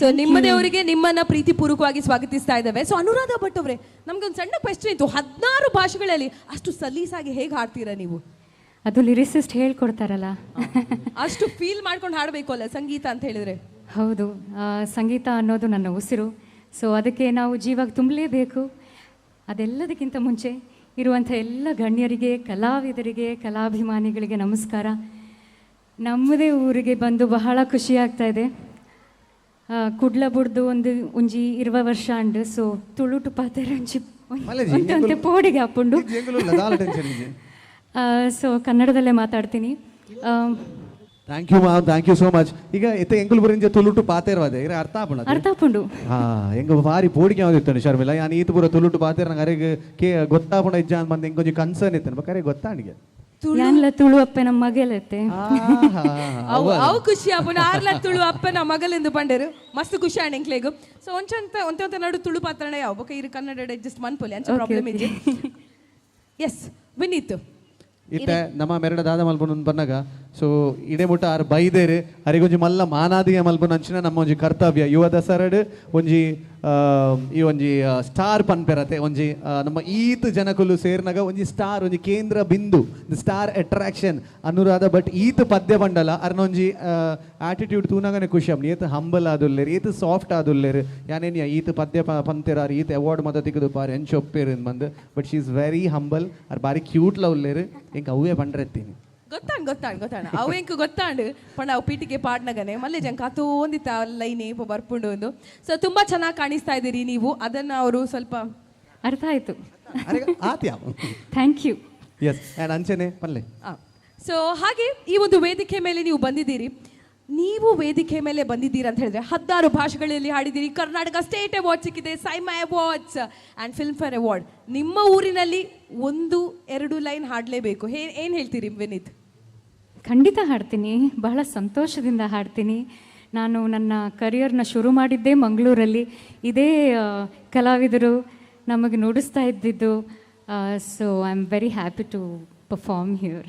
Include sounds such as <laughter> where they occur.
So ನಿಮ್ಮ ದೇವರಿಗೆ ನಿಮ್ಮನ್ನ ಪ್ರೀತಿಪೂರ್ವಕವಾಗಿ ಸ್ವಾಗತಿಸ್ತಾ ಇದ್ದಾವೆ. ಸೊ ಅನುರಾಧ ಭಟ್ ಅವರೇ ನಮ್ಗೊಂದು ಸಣ್ಣ ಕ್ವೆಶ್ಚನ್ ಇತ್ತು. ಹದಿನಾರು ಭಾಷೆಗಳಲ್ಲಿ ಅಷ್ಟು ಸಲೀಸಾಗಿ ಹೇಗೆ ಹಾಡ್ತೀರಾ ನೀವು? ಅದು ಲಿರಿಸಿಸ್ಟ್ ಹೇಳ್ಕೊಡ್ತಾರಲ್ಲ. ಅಷ್ಟು ಫೀಲ್ ಮಾಡ್ಕೊಂಡು ಹಾಡಬೇಕು ಅಲ್ಲ ಸಂಗೀತ ಅಂತ ಹೇಳಿದ್ರೆ? ಹೌದು. ಆ, ಸಂಗೀತ ಅನ್ನೋದು ನನ್ನ ಉಸಿರು. ಸೊ ಅದಕ್ಕೆ ನಾವು ಜೀವಾಗ ತುಂಬಲೇಬೇಕು. ಅದೆಲ್ಲದಕ್ಕಿಂತ ಮುಂಚೆ ಇರುವಂಥ ಎಲ್ಲ ಗಣ್ಯರಿಗೆ ಕಲಾವಿದರಿಗೆ ಕಲಾಭಿಮಾನಿಗಳಿಗೆ ನಮಸ್ಕಾರ. ನಮ್ಮದೇ ಊರಿಗೆ ಬಂದು ಬಹಳ ಖುಷಿ ಆಗ್ತಾ ಇದೆ. ಕುಡ್ಲ ಬುಡ್ದು ಒಂದು ಒಂಜಿ ಇರುವ ವರ್ಷ ಅಂಡು ಸೊ ತುಳುಟು ಪಾತೆರ ಒಂಜಿ ಒಂತೆ ಪೋಡಿಗೆ ಹಾಕೊಂಡು ಇದೆ ಸೊ ಕನ್ನಡದಲ್ಲೇ ಮಾತಾಡ್ತೀನಿ. ಆ, ಥ್ಯಾಂಕ್ ಯು ಮಾ ಥ್ಯಾಂಕ್ ಯು ಸೋ ಮಚ್ ಈಗ ಇತ್ತೆ ಎಂಗುಲು ಬುರಿಂಜ ತುಲುಟು ಪಾತೇರ್ವಾದೆ ಇರ ಅರ್ಥ ಆಪಣ ಅರ್ಥ ಆಪುಂಡು. ಹಾ ಎಂಗ ಬಾರಿ ಪೋಡಿಗೆ ಯಾವ್ದಿತ್ತು ಶರ್ಮಿಲ. ಯಾನ್ ಈತ ಪೂರ ತುಳುಟು ಪಾತೇರ್ ನಂಗೆ ಅರೆಗೆ ಕೇ ಗೊತ್ತಾಪಣ ಇಜ್ಜ ಅಂತ ಮಂದಿ ಎಂಗೊಂಜಿ ಕನ್ಸರ್ನ್ ಇತ್ತು ಗೊತ್ತಾ ಗೊತ್ತಾಣಿಗೆ ಯಾನ್ಲ ತುಳು ಅಪ್ಪೆನ ನಮ್ಮ ಮಗಲತ್ತೆ <laughs> ಅವು ಅವು ಖುಷಿ ಅಪ್ಪನ ಆರ್ಲ ತುಳು ಅಪ್ಪನ ಮಗಲೆಂದು ಬಂಡರು ಮಸ್ತ್ ಖುಷಿ ಆಣೆಂಕ್ಲೇಗು ಸೊ ಒಂಚಂತ ಒಂತೆ ಒಂತೆ ನಡು ತುಳು ಪಾತ್ರಣ ಯಾವ? ಬೊಕ ಇರು ಕನ್ನಡ ಅಡ್ಜಸ್ಟ್ ಮನ್ಪೊಲಿ ಅಂಚ ಪ್ರಾಬ್ಲಮ್ ಇದೆ ಎಸ್ ವಿನೀತ್. ಇತ್ತೆ ನಮ್ಮ ಮೆರಡ ದಾದ ಮಲ್ಪುನ ಬಂದಾಗ ಸೊ ಇಡೆ ಮುಟ್ಟ ಆರ್ ಬೈದೇರು. ಒಂಜಿ ಮಲ್ಲ ಮಾನಾದಿಯ ಮಲ್ಪುನ ಅಂಚಿನ ನಮ್ಮ ಒಂಜಿ ಕರ್ತವ್ಯ. ಯುವ ದಸರಡ್, ಒಂಜಿ ಈ ಒಂಜಿ ಸ್ಟಾರ್ ಪನ್ಪೆರತೆ, ಒಂಜಿ ನಮ್ಮ ಈತ್ ಜನಕುಲು ಸೇರ್ನಾಗ ಒಂಜಿ ಸ್ಟಾರ್, ಒಂಜಿ ಕೇಂದ್ರ ಬಿಂದು ಸ್ಟಾರ್ ಅಟ್ರಾಕ್ಷನ್. ಅನುರಾಧ ಬಟ್ ಈತ್ ಪದ್ಯ ಬಂಡಲ. ಅರ್ನ ಒಂಜಿ ಆಟಿಟ್ಯೂಡ್ ತೂನಾಗನೆ ಖುಷಿ ಅಮ್ನಿ ಏತ್ ಹಂಬಲ್ ಆದುಲ್ಲೇರು, ಏತ್ ಸಾಫ್ಟ್ ಆದುಲ್ಲೇರು. ಯಾನೇನ್ ಈತ್ ಪದ್ಯ ಪಂತೆರಾರ್, ಈತ್ ಅವಾರ್ಡ್ ಮತ ತಿಕ್ಕದು ಪಾರ್ ಎಂಚ್ ಒಪ್ಪೇರು ಬಂದು. But she is very humble ಅರ್ ಬಾರಿ ಕ್ಯೂಟ್ ಲವ್ಲೇರು. ಹಿಂಗೆ ಅವೇ ಬಂಡ್ರೆತ್ತೀನಿ. ಗೊತ್ತಾಂಡ್ ಗೊತ್ತಾಂಡ್ ಗೊತ್ತಾಣ ಅವು ಎಂಕು ಗೊತ್ತಾಂಡ್. ಪಂಡ ಅವು ಪೀಟಿಗೆ ಪಾಡ್ನಗನೆ. ಮಲ್ಲೆ ಜಂಕ ತೋಂದಿತ್ತ ಲೈನ್ ಏಪ ಬರ್ಪುಂಡು ಒಂದು. ಸೊ ತುಂಬಾ ಚೆನ್ನಾಗಿ ಕಾಣಿಸ್ತಾ ಇದ್ದೀರಿ ನೀವು. ಅದನ್ನ ಅವರು ಸ್ವಲ್ಪ ಅರ್ಥ ಆಯ್ತು. ಥ್ಯಾಂಕ್ ಯು ಎಸ್ ಆ್ಯಂಡ್ ಅಂಚನೆ? ಪಲ್ಲೆ. ಸೊ ಹಾಗೆ ಈ ಒಂದು ವೇದಿಕೆ ಮೇಲೆ ನೀವು ಬಂದಿದ್ದೀರಿ. ನೀವು ವೇದಿಕೆ ಮೇಲೆ ಬಂದಿದ್ದೀರ ಅಂತ ಹೇಳಿದ್ರೆ ಹದಿನಾರು ಭಾಷೆಗಳಲ್ಲಿ ಹಾಡಿದ್ದೀರಿ. ಕರ್ನಾಟಕ ಸ್ಟೇಟ್ ಅವಾರ್ಡ್ ಸಿಕ್ಕಿದೆ. SIIMA awards and Filmfare award ನಿಮ್ಮ ಊರಿನಲ್ಲಿ ಒಂದು ಎರಡು ಲೈನ್ ಹಾಡಲೇಬೇಕು. ಹೇ ಏನು ಹೇಳ್ತೀರಿ ವಿನೀತ್? ಖಂಡಿತ ಹಾಡ್ತೀನಿ. ಬಹಳ ಸಂತೋಷದಿಂದ ಹಾಡ್ತೀನಿ. ನಾನು ನನ್ನ ಕರಿಯರ್ನ ಶುರು ಮಾಡಿದ್ದೇ ಮಂಗಳೂರಲ್ಲಿ. ಇದೇ ಕಲಾವಿದರು ನಮಗೆ ನುಡಿಸ್ತಾ ಇದ್ದಿದ್ದು. So I am very happy to perform here